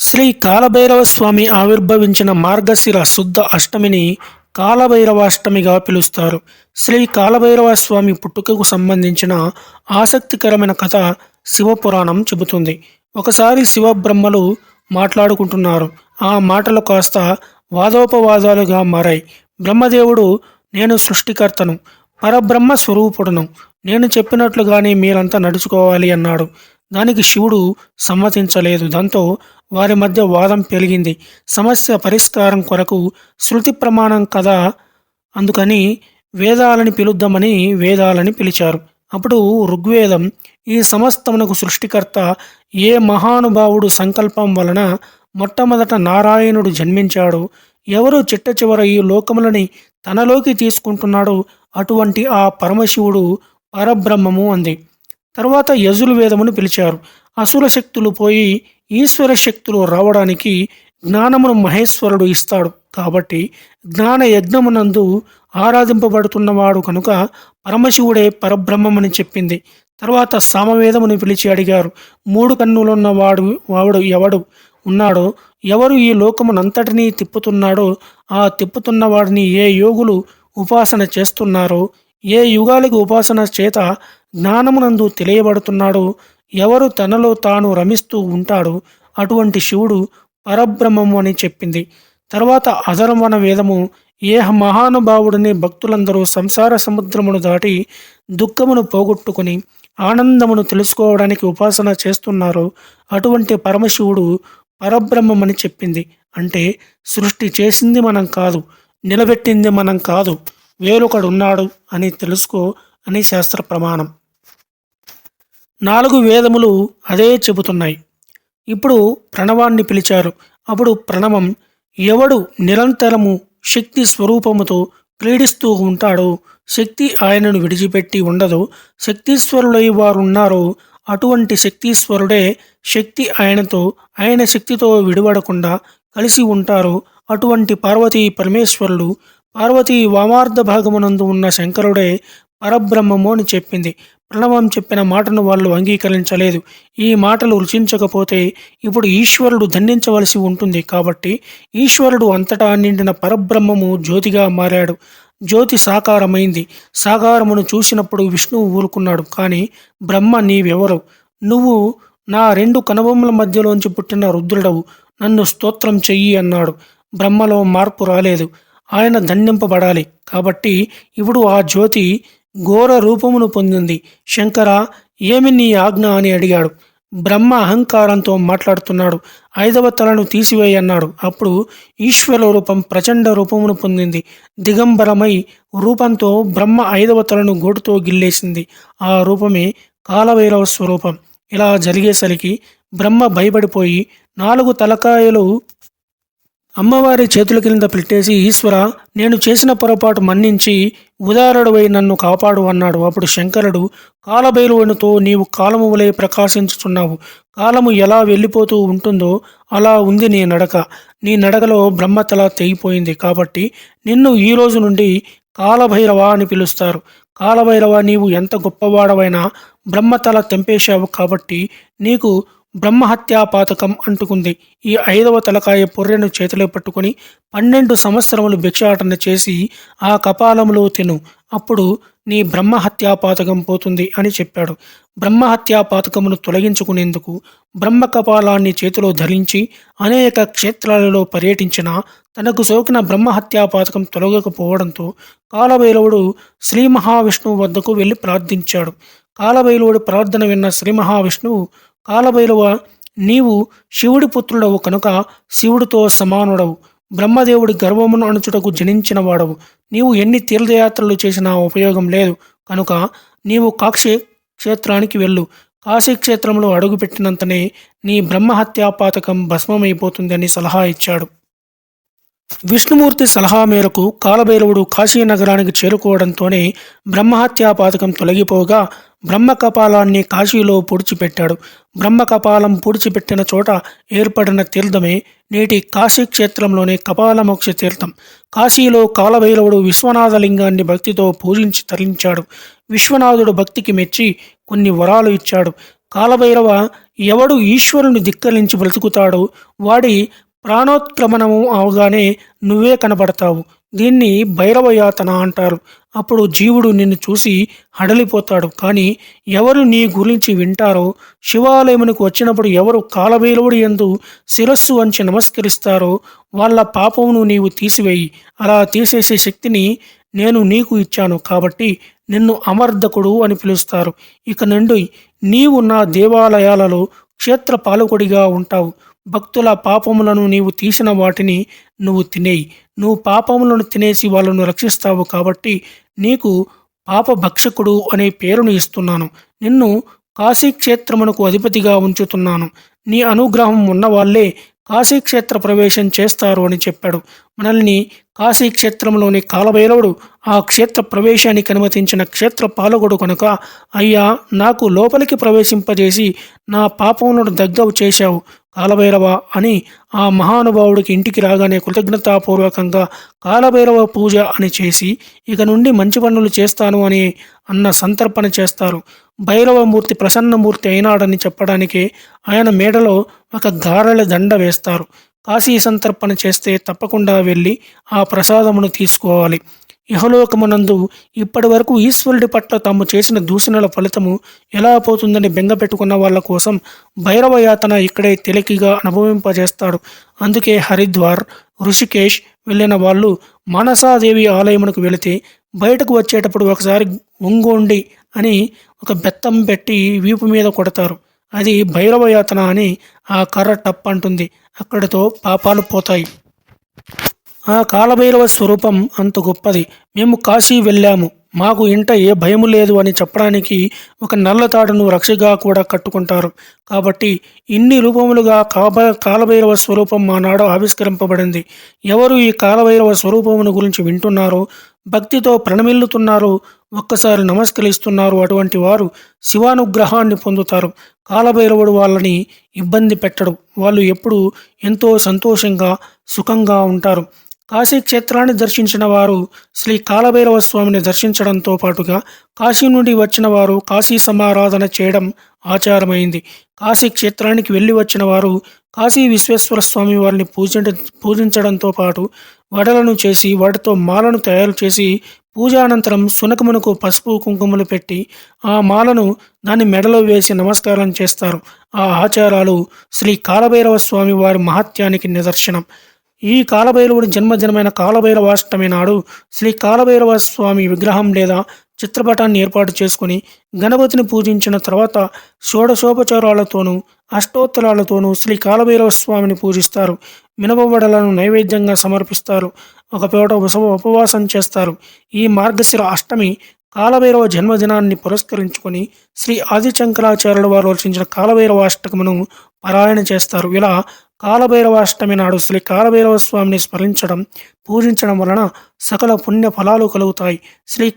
శ్రీ కాలభైరవ స్వామి ఆవిర్భవించిన మార్గశిర శుద్ధ అష్టమిని కాలభైరవాష్టమిగా పిలుస్తారు. శ్రీ కాలభైరవ స్వామి పుట్టుకకు సంబంధించిన ఆసక్తికరమైన కథ శివపురాణం చెబుతుంది. ఒకసారి శివబ్రహ్మలు మాట్లాడుకుంటున్నారు. ఆ మాటలు కాస్త వాదోపవాదాలుగా మారాయి. బ్రహ్మదేవుడు నేను సృష్టికర్తను పరబ్రహ్మ స్వరూపుడను నేను చెప్పినట్లుగానే మీరంతా నడుచుకోవాలి అన్నాడు. దానికి శివుడు సమ్మతించలేదు. దాంతో వారి మధ్య వాదం పెరిగింది. సమస్య పరిష్కారం కొరకు శృతి ప్రమాణం కదా అందుకని వేదాలని పిలుద్దామని వేదాలని పిలిచారు. అప్పుడు ఋగ్వేదం ఈ సమస్తమునకు సృష్టికర్త ఏ మహానుభావుడు సంకల్పం వలన మొట్టమొదట నారాయణుడు జన్మించాడు? ఎవరు చిట్ట చివర ఈ లోకములని తనలోకి తీసుకుంటున్నాడో? అటువంటి ఆ పరమశివుడు పరబ్రహ్మము అంది. తర్వాత యజుర్వేదమును పిలిచారు. అసుర శక్తులు పోయి ఈశ్వర శక్తులు రావడానికి జ్ఞానమును మహేశ్వరుడు ఇస్తాడు. కాబట్టి జ్ఞాన యజ్ఞమునందు ఆరాధింపబడుతున్నవాడు కనుక పరమశివుడే పరబ్రహ్మమని చెప్పింది. తర్వాత సామవేదమును పిలిచి అడిగారు మూడు కన్నులున్న వాడు వాడు ఎవడు? ఉన్నాడో? ఎవరు ఈ లోకమునంతటినీ తిప్పుతున్నాడో? ఆ తిప్పుతున్న వాడిని ఏ యోగులు ఉపాసన చేస్తున్నారో? ఏ యుగాలకు ఉపాసన చేత జ్ఞానమునందు తెలియబడుతున్నాడో ఎవరు తనలో తాను రమిస్తూ ఉంటాడో అటువంటి శివుడు పరబ్రహ్మము అని చెప్పింది. తర్వాత అధర్వణ వేదము ఏ మహానుభావుడిని భక్తులందరూ సంసార సముద్రమును దాటి దుఃఖమును పోగొట్టుకుని ఆనందమును తెలుసుకోవడానికి ఉపాసన చేస్తున్నారో అటువంటి పరమశివుడు పరబ్రహ్మమని చెప్పింది. అంటే సృష్టి చేసింది మనం కాదు నిలబెట్టింది మనం కాదు. వేరొకడున్నాడు అని తెలుసుకో అని శాస్త్ర ప్రమాణం. నాలుగు వేదములు అదే చెబుతున్నాయి. ఇప్పుడు ప్రణవాన్ని పిలిచారు. అప్పుడు ప్రణవం ఎవడు నిరంతరము శక్తి స్వరూపముతో క్రీడిస్తూ ఉంటాడో శక్తి ఆయనను విడిచిపెట్టి ఉండదో శక్తీశ్వరులై వారు ఉన్నారో అటువంటి శక్తీశ్వరుడే శక్తి ఆయనతో ఆయన శక్తితో విడివడకుండా కలిసి ఉంటారు అటువంటి పార్వతీ పరమేశ్వరుడు పార్వతి వామార్ధ భాగమునందు ఉన్న శంకరుడే పరబ్రహ్మము అని చెప్పింది. ప్రణవం చెప్పిన మాటను వాళ్ళు అంగీకరించలేదు. ఈ మాటలు రుచించకపోతే ఇప్పుడు ఈశ్వరుడు దండించవలసి ఉంటుంది కాబట్టి ఈశ్వరుడు అంతటా నిండిన పరబ్రహ్మము జ్యోతిగా మారాడు. జ్యోతి సాకారమైంది. సాకారమును చూసినప్పుడు విష్ణువు ఊరుకున్నాడు. కానీ బ్రహ్మ నీవెవరు? నువ్వు నా రెండు కనుబొమ్మల మధ్యలోంచి పుట్టిన రుద్రుడవు. నన్ను స్తోత్రం చెయ్యి అన్నాడు. బ్రహ్మలో మార్పు రాలేదు. ఆయన దండింపబడాలి. కాబట్టి ఇప్పుడు ఆ జ్యోతి ఘోర రూపమును పొందింది. శంకర ఏమి నీ ఆజ్ఞ అని అడిగాడు. బ్రహ్మ అహంకారంతో మాట్లాడుతున్నాడు. ఐదవ తలను తీసివేయన్నాడు అప్పుడు ఈశ్వర రూపం ప్రచండ రూపమును పొందింది. దిగంబరమై రూపంతో బ్రహ్మ ఐదవ తలను గోటుతో గిల్లేసింది. ఆ రూపమే కాలభైరవ స్వరూపం. ఇలా జరిగేసరికి బ్రహ్మ భయపడిపోయి నాలుగు తలకాయలు అమ్మవారి చేతుల కింద పెట్టేసి ఈశ్వర నేను చేసిన పొరపాటు మన్నించి ఉదారుడవై నన్ను కాపాడు అన్నాడు. అప్పుడు శంకరుడు కాలభైరవునితో నీవు కాలము వలె ప్రకాశించుచున్నావు. కాలము ఎలా వెళ్ళిపోతూ ఉంటుందో అలా ఉంది నీ నడక. నీ నడకలో బ్రహ్మతల తెగిపోయింది కాబట్టి నిన్ను ఈ రోజు నుండి కాలభైరవ అని పిలుస్తారు. కాలభైరవ నీవు ఎంత గొప్పవాడవైనా బ్రహ్మతల తెంపేశావు కాబట్టి నీకు బ్రహ్మహత్యా పాతకం అంటుకుంది. ఈ ఐదవ తలకాయ పొర్రెను చేతిలో పట్టుకొని పన్నెండు సంవత్సరములు భిక్షాటన చేసి ఆ కపాలములో తిను. అప్పుడు నీ బ్రహ్మహత్యా పాతకం పోతుంది అని చెప్పాడు. బ్రహ్మహత్యా పాతకమును తొలగించుకునేందుకు బ్రహ్మ కపాలాన్ని చేతిలో ధరించి అనేక క్షేత్రాలలో పర్యటించిన తనకు సోకిన బ్రహ్మహత్యా పాతకం తొలగకపోవడంతో కాలభైరవుడు శ్రీ మహావిష్ణువు వద్దకు వెళ్ళి ప్రార్థించాడు. కాలభైరవుడి ప్రార్థన విన్న శ్రీ మహావిష్ణువు కాలభైరవ నీవు శివుడి పుత్రుడవు కనుక శివుడితో సమానుడవు. బ్రహ్మదేవుడి గర్వమును అణుచుటకు జనించిన వాడవు. నీవు ఎన్ని తీర్థయాత్రలు చేసినా ఉపయోగం లేదు. కనుక నీవు కాక్షి క్షేత్రానికి వెళ్ళు. కాశీ క్షేత్రంలో అడుగుపెట్టినంతనే నీ బ్రహ్మహత్యాపాతకం భస్మమైపోతుందని అని సలహా ఇచ్చాడు. విష్ణుమూర్తి సలహా మేరకు కాలభైరవుడు కాశీ నగరానికి చేరుకోవడంతోనే బ్రహ్మహత్యాపాతకం తొలగిపోగా బ్రహ్మ కపాలాన్ని కాశీలో పొడిచిపెట్టాడు. బ్రహ్మ కపాలం పొడిచిపెట్టిన చోట ఏర్పడిన తీర్థమే నేటి కాశీ క్షేత్రంలోని కపాలమోక్ష తీర్థం. కాశీలో కాలభైరవుడు విశ్వనాథలింగాన్ని భక్తితో పూజించి తరించాడు విశ్వనాథుడు భక్తికి మెచ్చి కొన్ని వరాలు ఇచ్చాడు. కాలభైరవ ఎవడు ఈశ్వరుని ధిక్కరించి బ్రతుకుతాడో వాడి ప్రాణోత్క్రమణము అవగానే నువ్వే కనబడతావు. దీన్ని భైరవయాతన అంటారు. అప్పుడు జీవుడు నిన్ను చూసి హడలిపోతాడు. కానీ ఎవరు నీ గురించి వింటారో శివాలయమునకు వచ్చినప్పుడు ఎవరు కాలభైరవుడు ఎందు శిరస్సు వంచి నమస్కరిస్తారో వాళ్ళ పాపమును నీవు తీసివేయి. అలా తీసేసే శక్తిని నేను నీకు ఇచ్చాను. కాబట్టి నిన్ను అమర్ధకుడు అని పిలుస్తారు. ఇక నుండి నీవు నా దేవాలయాలలో క్షేత్ర పాలకుడిగా ఉంటావు. భక్తుల పాపములను నీవు తీసిన వాటిని నువ్వు తినేయి. నువ్వు పాపములను తినేసి వాళ్ళను రక్షిస్తావు కాబట్టి నీకు పాప భక్షకుడు అనే పేరును ఇస్తున్నాను. నిన్ను కాశీక్షేత్రమునకు అధిపతిగా ఉంచుతున్నాను. నీ అనుగ్రహం ఉన్నవాళ్ళే కాశీక్షేత్ర ప్రవేశం చేస్తారు అని చెప్పాడు. మనల్ని కాశీక్షేత్రంలోని కాలభైరవుడు ఆ క్షేత్ర ప్రవేశానికి అనుమతించిన క్షేత్ర పాలకుడు కనుక అయ్యా నాకు లోపలికి ప్రవేశింపజేసి నా పాపములను దగ్గవు చేశావు. కాలభైరవ అని ఆ మహానుభావుడికి ఇంటికి రాగానే కృతజ్ఞతాపూర్వకంగా కాలభైరవ పూజ అని చేసి ఇక నుండి మంచి పనులు చేస్తాను అని అన్న సంతర్పణ చేస్తారు. భైరవమూర్తి ప్రసన్నమూర్తి అయినాడని చెప్పడానికే ఆయన మేడలో ఒక గారెల దండ వేస్తారు. కాశీ సంతర్పణ చేస్తే తప్పకుండా వెళ్ళి ఆ ప్రసాదమును తీసుకోవాలి. ఇహలోకమునందు ఇప్పటి వరకు ఈశ్వరుడి పట్ల తాము చేసిన దూషణల ఫలితము ఎలా పోతుందని బెంగపెట్టుకున్న వాళ్ళ కోసం భైరవ యాతన ఇక్కడే తెలికిగా అనుభవింపజేస్తాడు. అందుకే హరిద్వార్ ఋషికేష్ వెళ్ళిన వాళ్ళు మానసాదేవి ఆలయమునకు వెళితే బయటకు వచ్చేటప్పుడు ఒకసారి ఒంగోండి అని ఒక బెత్తం పెట్టి వీపు మీద కొడతారు. అది భైరవ యాతన అని ఆ కర్ర టప్ అంటుంది. అక్కడితో పాపాలు పోతాయి. ఆ కాలభైరవ స్వరూపం అంత గొప్పది. మేము కాశీ వెళ్ళాము. మాకు ఇంట ఏ భయము లేదు అని చెప్పడానికి ఒక నల్ల తాడును రక్షగా కూడా కట్టుకుంటారు. కాబట్టి ఇన్ని రూపములుగా కాబ కాలభైరవ స్వరూపం ఆనాడు ఆవిష్కరింపబడింది. ఎవరు ఈ కాలభైరవ స్వరూపమును గురించి వింటున్నారో భక్తితో ప్రణమిల్లుతున్నారు ఒక్కసారి నమస్కరిస్తున్నారు అటువంటి వారు శివానుగ్రహాన్ని పొందుతారు. కాలభైరవుడు వాళ్ళని ఇబ్బంది పెట్టడు. వాళ్ళు ఎప్పుడూ ఎంతో సంతోషంగా సుఖంగా ఉంటారు. కాశీ క్షేత్రాన్ని దర్శించిన వారు శ్రీ కాలభైరవ స్వామిని దర్శించడంతో పాటుగా కాశీ నుండి వచ్చిన వారు కాశీ సమారాధన చేయడం ఆచారమైంది. కాశీ క్షేత్రానికి వెళ్ళి వచ్చిన వారు కాశీ విశ్వేశ్వర స్వామి వారిని పూజించ పూజించడంతో పాటు వడలను చేసి వాటితో మాలను తయారు చేసి పూజానంతరం సునకమునకు పసుపు కుంకుమలు పెట్టి ఆ మాలను దాన్ని మెడలో వేసి నమస్కారం చేస్తారు. ఆ ఆచారాలు శ్రీ కాలభైరవ స్వామి వారి మహత్యానికి నిదర్శనం. ఈ కాలభైరవుడి జన్మదినమైన కాలభైరవాష్టమి నాడు శ్రీ కాలభైరవ స్వామి విగ్రహం లేదా చిత్రపటాన్ని ఏర్పాటు చేసుకుని గణపతిని పూజించిన తర్వాత షోడశోపచారాలతోనూ అష్టోత్తరాలతోనూ శ్రీ కాలభైరవ స్వామిని పూజిస్తారు. మినపబడలను నైవేద్యంగా సమర్పిస్తారు. ఒక పూట ఉప ఉపవాసం చేస్తారు. ఈ మార్గశిర అష్టమి కాలభైరవ జన్మదినాన్ని పురస్కరించుకొని శ్రీ ఆదిశంకరాచార్యుల వారు రచించిన కాలభైరవ అష్టకమును పారాయణ చేస్తారు. ఇలా కాలభైరవాష్టమి నాడు శ్రీ కాలభైరవ స్వామిని స్మరించడం పూజించడం వలన సకల పుణ్య ఫలాలు కలుగుతాయి. శ్రీ